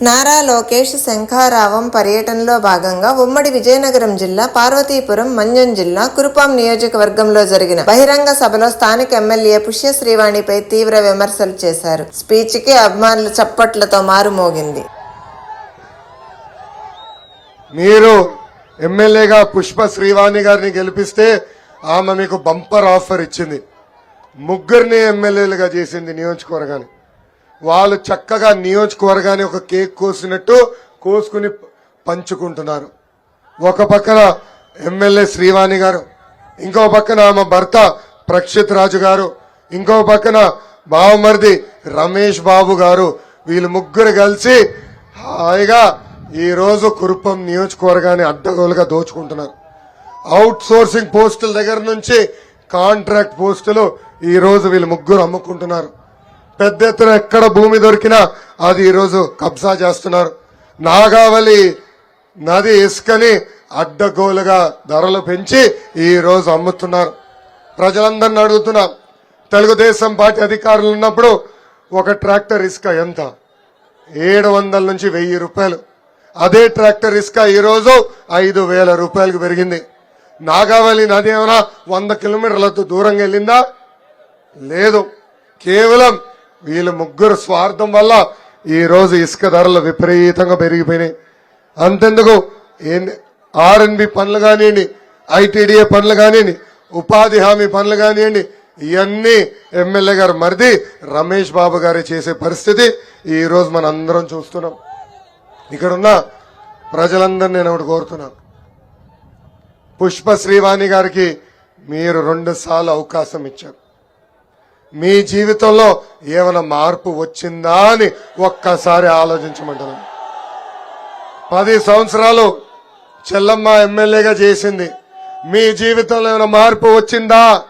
నారా లోకేష్ శంఖారావం పర్యటనలో భాగంగా ఉమ్మడి విజయనగరం జిల్లా పార్వతీపురం మంజం జిల్లా కురుపాం నియోజకవర్గంలో జరిగిన బహిరంగ సభలో స్థానిక ఎమ్మెల్యే పుష్య శ్రీవాణిపై తీవ్ర విమర్శలు చేశారు. స్పీచ్కి చప్పట్లతో మారుమోగింది మీరు ఎమ్మెల్యేగా పుష్ప శ్రీవాణి గారిని గెలిపిస్తే ఆమె మీకు బంపర్ ఆఫర్ ఇచ్చింది. ముగ్గురిని ఎమ్మెల్యేలుగా చేసింది నియోజకవర్గాన్ని. వాళ్ళు చక్కగా నియోజకవర్గాన్ని ఒక కేక్ కోసినట్టు కోసుకుని పంచుకుంటున్నారు. ఒక పక్కన ఎమ్మెల్యే శ్రీవాణి గారు ఇంకో పక్కన ఆమె భర్త ప్రక్షిత్ రాజు గారు ఇంకో పక్కన బావమరిది రమేష్ బాబు గారు వీళ్ళు ముగ్గురు కలిసి హాయిగా ఈరోజు కురుపం నియోజకవర్గాన్ని అడ్డగోలుగా దోచుకుంటున్నారు. అవుట్ సోర్సింగ్ పోస్టుల దగ్గర నుంచి కాంట్రాక్ట్ పోస్టులు ఈరోజు వీళ్ళు ముగ్గురు అమ్ముకుంటున్నారు. పెద్ద ఎత్తున ఎక్కడ భూమి దొరికినా అది ఈరోజు కబ్జా చేస్తున్నారు. నాగావళి నది ఇసుకని అడ్డగోలుగా ధరలు పెంచి ఈరోజు అమ్ముతున్నారు. ప్రజలందరిని అడుగుతున్నా తెలుగుదేశం పార్టీ అధికారులు ఉన్నప్పుడు ఒక ట్రాక్టర్ ఇసుక ఎంత? ఏడు వందల నుంచి వెయ్యి రూపాయలు. అదే ట్రాక్టర్ ఇసుక ఈరోజు ఐదు వేల రూపాయలకు పెరిగింది. నాగావళి నది ఏమైనా వంద కిలోమీటర్లతో దూరంగా వెళ్ళిందా? లేదు. కేవలం వీళ్ళ ముగ్గురు స్వార్థం వల్ల ఈ రోజు ఇసుక ధరలు విపరీతంగా పెరిగిపోయినాయి. అంతెందుకు? ఆర్ఎన్బి పనులు కానివ్వండి ఐటీడీఏ పనులు కానివ్వండి ఉపాధి హామీ పనులు కానివ్వండి ఇవన్నీ ఎమ్మెల్యే గారు మరిది రమేష్ బాబు గారు చేసే పరిస్థితి ఈ రోజు మన అందరం చూస్తున్నాం. ఇక్కడున్న ప్రజలందరినీ నేను ఒకటి కోరుతున్నాను. పుష్ప శ్రీవాణి గారికి మీరు రెండు సార్లు అవకాశం ఇచ్చారు. మీ జీవితంలో ఏమైనా మార్పు వచ్చిందా అని ఒక్కసారి ఆలోచించమంటున్నాను పది సంవత్సరాలు చెల్లమ్మ ఎమ్మెల్యేగా చేసింది. మీ జీవితంలో ఏమైనా మార్పు వచ్చిందా?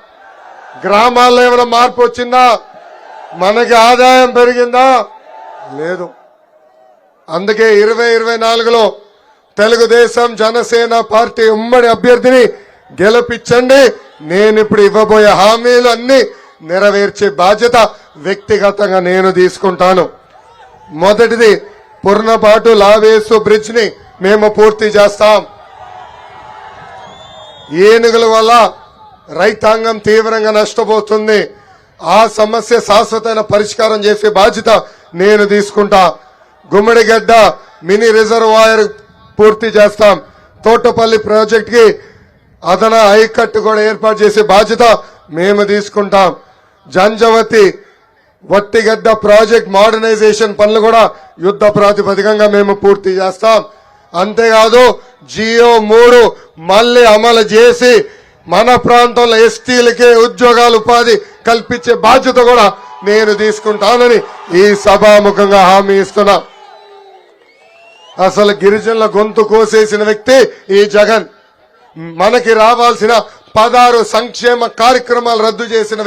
గ్రామాల్లో ఏమైనా మార్పు వచ్చిందా? మనకి ఆదాయం పెరిగిందా? లేదు. అందుకే ఇరవై ఇరవై నాలుగులో తెలుగుదేశం జనసేన పార్టీ ఉమ్మడి అభ్యర్థిని గెలిపించండి. నేను ఇప్పుడు ఇవ్వబోయే హామీలు అన్ని నెరవేర్చే బాధ్యత వ్యక్తిగతంగా నేను తీసుకుంటాను. మొదటిది పుర్నపాటు లావేసు బ్రిడ్జ్ని మేము పూర్తి చేస్తాం. ఏనుగుల వల్ల రైతాంగం తీవ్రంగా నష్టపోతుంది. ఆ సమస్య శాశ్వతమైన పరిష్కారం చేసే బాధ్యత నేను తీసుకుంటా. గుమ్మడిగడ్డ మినీ రిజర్వాయర్ పూర్తి చేస్తాం. తోటపల్లి ప్రాజెక్ట్కి అదన హైకట్టు కూడా ఏర్పాటు చేసే బాధ్యత మేము తీసుకుంటాం. జంజవతి వట్టిగడ్డ ప్రాజెక్ట్ మోడర్నైజేషన్ పనులు కూడా యుద్ధ ప్రాతిపదికంగా మేము పూర్తి చేస్తాం. అంతేకాదు జియో మూడు మళ్ళీ అమలు చేసి మన ప్రాంతంలో ఎస్టీలకే ఉద్యోగాలు ఉపాధి కల్పించే బాధ్యత కూడా నేను తీసుకుంటానని ఈ సభాముఖంగా హామీ ఇస్తున్నా. అసలు గిరిజనుల గొంతు కోసేసిన వ్యక్తి ఈ జగన్. మనకి రావాల్సిన పదహారు సంక్షేమ కార్యక్రమాలు రద్దు చేసిన